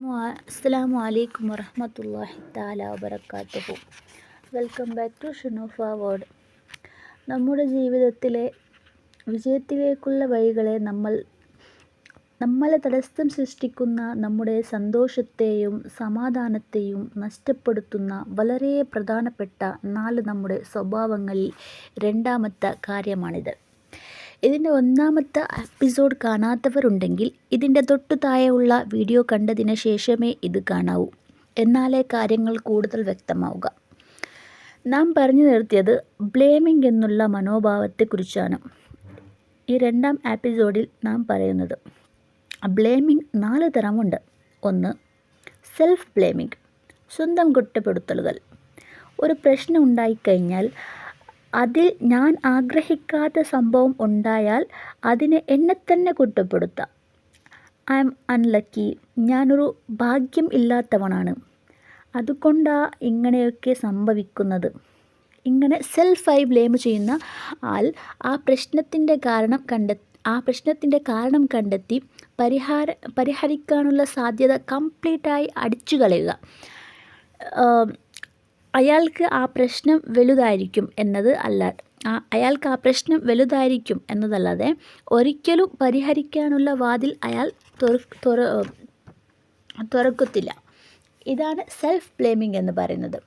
അസ്സാം വലൈക്കും വറഹമത്തല്ലാഹി താല വബർക്കാത്തുഹു welcome back to Shunoofa world. നമ്മുടെ ജീവിതത്തിലെ വിജയത്തിലേക്കുള്ള വഴികളെ നമ്മൾ നമ്മളെ തടസ്സം സൃഷ്ടിക്കുന്ന നമ്മുടെ സന്തോഷത്തെയും സമാധാനത്തെയും നഷ്ടപ്പെടുത്തുന്ന വളരെ പ്രധാനപ്പെട്ട നാല് നമ്മുടെ സ്വഭാവങ്ങളിൽ രണ്ടാമത്തെ കാര്യമാണിത്. ഇതിന്റെ ഒന്നാമത്തെ എപ്പിസോഡ് കാണാത്തവരുണ്ടെങ്കിൽ ഇതിന്റെ തൊട്ടു താഴെയുള്ള വീഡിയോ കണ്ടതിന് ശേഷമേ ഇത് കാണാവൂ. എന്നാലേ കാര്യങ്ങൾ കൂടുതൽ വ്യക്തമാവുക. നാം പറഞ്ഞു നിർത്തിയത് ബ്ലേമിംഗ് എന്നുള്ള മനോഭാവത്തെക്കുറിച്ചാണ്. ഈ രണ്ടാം എപ്പിസോഡിൽ നാം പറയുന്നത് ബ്ലേമിംഗ് നാല് തരമുണ്ട്. ഒന്ന് സെൽഫ് ബ്ലേമിംഗ് സ്വന്തം കുറ്റപ്പെടുത്തലുകൾ. ഒരു പ്രശ്നം ഉണ്ടായിക്കഴിഞ്ഞാൽ അതിൽ ഞാൻ ആഗ്രഹിക്കാത്ത സംഭവം ഉണ്ടായാൽ അതിനെ എന്നെ തന്നെ കുറ്റപ്പെടുത്താം. I M unlucky. ഞാനൊരു ഭാഗ്യം ഇല്ലാത്തവനാണ്. അതുകൊണ്ടാണ് ഇങ്ങനെയൊക്കെ സംഭവിക്കുന്നത്. ഇങ്ങനെ സെൽഫായി ബ്ലെയിം ചെയ്യുന്ന ആൾ ആ പ്രശ്നത്തിന്റെ കാരണം കണ്ടെ ആ പ്രശ്നത്തിന്റെ കാരണം കണ്ടെത്തി പരിഹാര പരിഹരിക്കാനുള്ള സാധ്യത കംപ്ലീറ്റായി അടിച്ചു കളയുക അയാൾക്ക് ആ പ്രശ്നം വലുതായിരിക്കും എന്നത് അല്ല അയാൾക്ക് ആ പ്രശ്നം വലുതായിരിക്കും എന്നതല്ലാതെ ഒരിക്കലും പരിഹരിക്കാനുള്ള വാതിൽ അയാൾ തുറക്കത്തില്ല. ഇതാണ് സെൽഫ് ബ്ലേമിംഗ് എന്ന് പറയുന്നത്.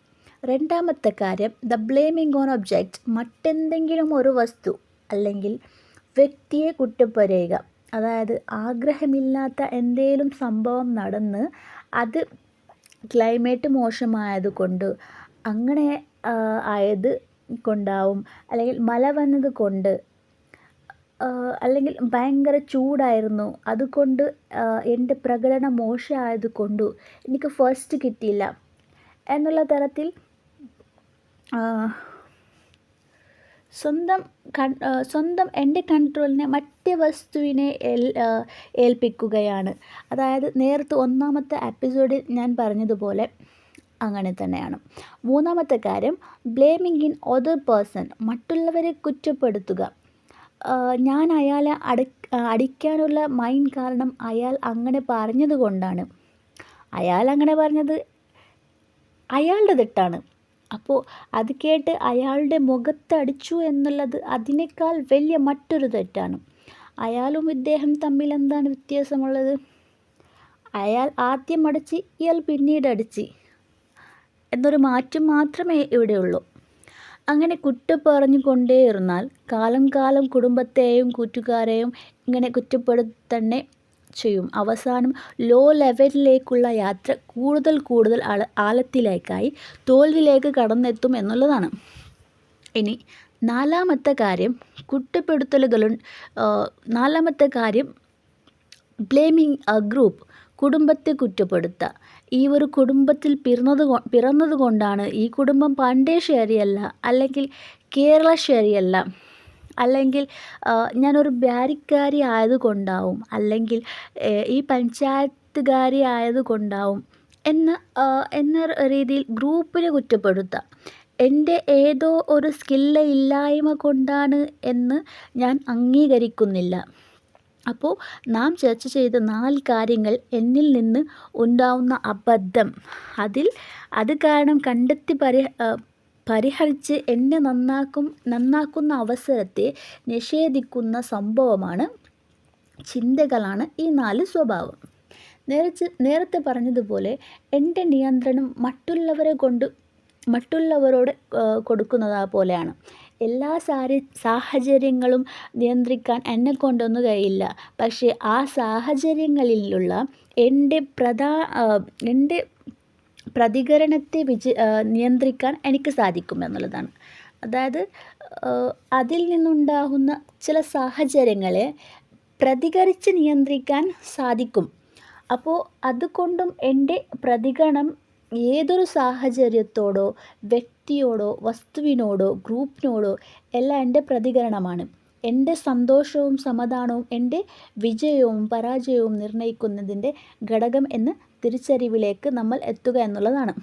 രണ്ടാമത്തെ കാര്യം ദ ബ്ലേമിംഗ് ഓൺ ഒബ്ജക്റ്റ് മറ്റെന്തെങ്കിലും ഒരു വസ്തു അല്ലെങ്കിൽ വ്യക്തിയെ കുറ്റപ്പെടുക അതായത് ആഗ്രഹമില്ലാത്ത എന്തേലും സംഭവം നടന്ന് അത് ക്ലൈമറ്റ് മോശമായത് കൊണ്ട് അങ്ങനെ ആയത് കൊണ്ടാവും. അല്ലെങ്കിൽ മല വന്നത് കൊണ്ട് അല്ലെങ്കിൽ ഭയങ്കര ചൂടായിരുന്നു. അതുകൊണ്ട് എന്റെ പ്രകടനം മോശമായത് കൊണ്ട് എനിക്ക് ഫസ്റ്റ് കിട്ടിയില്ല. എന്നുള്ള തരത്തിൽ സ്വന്തം സ്വന്തം എന്റെ കൺട്രോളിനെ മറ്റേ വസ്തുവിനെ ഏൽപ്പിക്കുകയാണ്. അതായത് നേരത്തെ ഒന്നാമത്തെ എപ്പിസോഡിൽ ഞാൻ പറഞ്ഞതുപോലെ അങ്ങനെ തന്നെയാണ്. മൂന്നാമത്തെ കാര്യം ബ്ലേമിംഗ് ഇൻ അതർ പേഴ്സൺ മറ്റുള്ളവരെ കുറ്റപ്പെടുത്തുക. ഞാൻ അയാളെ അടി അടിക്കാനുള്ള മൈൻഡ് കാരണം അയാൾ അങ്ങനെ പറഞ്ഞത് കൊണ്ടാണ്. അയാൾ അങ്ങനെ പറഞ്ഞത് അയാളുടെ തെറ്റാണ്. അപ്പോൾ അത് കേട്ട് അയാളുടെ മുഖത്തടിച്ചു എന്നുള്ളത് അതിനേക്കാൾ വലിയ മറ്റൊരു തെറ്റാണ്. അയാളും ഇദ്ദേഹം തമ്മിൽ എന്താണ് വ്യത്യാസമുള്ളത്? അയാൾ ആദ്യം അടിച്ച് ഇയാൾ പിന്നീട് അടിച്ച്. എന്നൊരു മാറ്റം മാത്രമേ ഇവിടെയുള്ളൂ. അങ്ങനെ കുറ്റപ്പറഞ്ഞു കൊണ്ടേയിരുന്നാൽ കാലം കാലം കുടുംബത്തെയും കൂറ്റുകാരെയും ഇങ്ങനെ കുറ്റപ്പെടുത്തന്നെ ചെയ്യും. അവസാനം ലോ ലെവലിലേക്കുള്ള യാത്ര കൂടുതൽ കൂടുതൽ ആള ആലത്തിലേക്കായി തോൽവിയിലേക്ക് കടന്നെത്തും എന്നുള്ളതാണ്. ഇനി നാലാമത്തെ കാര്യം കുറ്റപ്പെടുത്തലുകൾ നാലാമത്തെ കാര്യം ബ്ലേമിങ് എ ഗ്രൂപ്പ് കുടുംബത്തെ കുറ്റപ്പെടുത്തുക ഈ ഒരു കുടുംബത്തിൽ പിറന്നത് പിറന്നത് കൊണ്ടാണ് ഈ കുടുംബം പണ്ടേ ശരിയല്ല അല്ലെങ്കിൽ കേരള ശരിയല്ല അല്ലെങ്കിൽ ഞാനൊരു ബാരിക്കാരി ആയതുകൊണ്ടാവും അല്ലെങ്കിൽ ഈ പഞ്ചായത്തുകാരി ആയതുകൊണ്ടാവും എന്ന എന്ന രീതിയിൽ ഗ്രൂപ്പിനെ കുറ്റപ്പെടുത്തുക എന്റെ ഏതോ ഒരു സ്കില്ല് ഇല്ലായ്മ കൊണ്ടാണ് എന്ന് ഞാൻ അംഗീകരിക്കുന്നില്ല. അപ്പോൾ നാം ചർച്ച ചെയ്ത നാല് കാര്യങ്ങൾ എന്നിൽ നിന്ന് ഉണ്ടാവുന്ന അബദ്ധം. അതിൽ അത് കാരണം കണ്ടെത്തി പരി പരിഹരിച്ച് എന്നെ നന്നാക്കും നന്നാക്കുന്ന അവസരത്തെ നിഷേധിക്കുന്ന സംഭവമാണ് ചിന്തകളാണ് ഈ നാല് സ്വഭാവം. നേരച്ച് നേരത്തെ പറഞ്ഞതുപോലെ എന്റെ നിയന്ത്രണം മറ്റുള്ളവരെ കൊണ്ട് മറ്റുള്ളവരോട് കൊടുക്കുന്നത് പോലെയാണ്. എല്ലാ സാരി സാഹചര്യങ്ങളും നിയന്ത്രിക്കാൻ എന്നെ കൊണ്ടൊന്നും കഴിയില്ല. പക്ഷേ ആ സാഹചര്യങ്ങളിലുള്ള എന്റെ പ്രധാ എന്റെ പ്രതികരണത്തെ വിജ നിയന്ത്രിക്കാൻ എനിക്ക് സാധിക്കും എന്നുള്ളതാണ്. അതായത് അതിൽ നിന്നുണ്ടാകുന്ന ചില സാഹചര്യങ്ങളെ പ്രതികരിച്ച് നിയന്ത്രിക്കാൻ സാധിക്കും. അപ്പോൾ അതുകൊണ്ടും എന്റെ പ്രതികരണം ഏതൊരു സാഹചര്യത്തോടോ വ്യക്തിയോടോ വസ്തുവിനോടോ ഗ്രൂപ്പിനോടോ എല്ലാം എന്റെ പ്രതികരണമാണ്. എന്റെ സന്തോഷവും സമാധാനവും എന്റെ വിജയവും പരാജയവും നിർണയിക്കുന്നതിന്റെ ഘടകം എന്ന് തിരിച്ചറിവിലേക്ക് നമ്മൾ എത്തുക എന്നുള്ളതാണ്.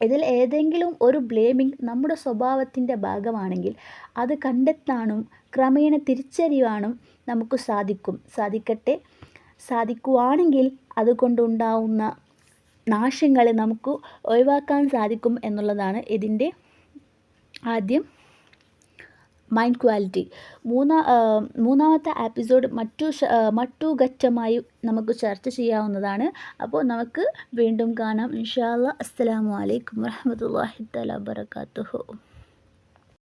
ഇതിൽ ഏതെങ്കിലും ഒരു ബ്ലേമിംഗ് നമ്മുടെ സ്വഭാവത്തിന്റെ ഭാഗമാണെങ്കിൽ അത് കണ്ടെത്താനും ക്രമേണ തിരിച്ചറിയാനും നമുക്ക് സാധിക്കും. സാധിക്കട്ടെ? സാധിക്കുവാണെങ്കിൽ അതുകൊണ്ടുണ്ടാവുന്ന നാശങ്ങളെ നമുക്ക് ഒഴിവാക്കാൻ സാധിക്കും എന്നുള്ളതാണ് ഇതിന്റെ ആദ്യം മൈൻഡ് ക്വാളിറ്റി മൂന്നാ മൂന്നാമത്തെ എപ്പിസോഡ് മറ്റു മറ്റു ഘട്ടമായി നമുക്ക് ചർച്ച ചെയ്യാവുന്നതാണ്. അപ്പോൾ നമുക്ക് വീണ്ടും കാണാം. ഇൻഷാല്ല അസ്സാം അസ്സലാമു അലൈക്കും വറഹ്മത്തുള്ളാഹി തആല വബറകാതുഹു.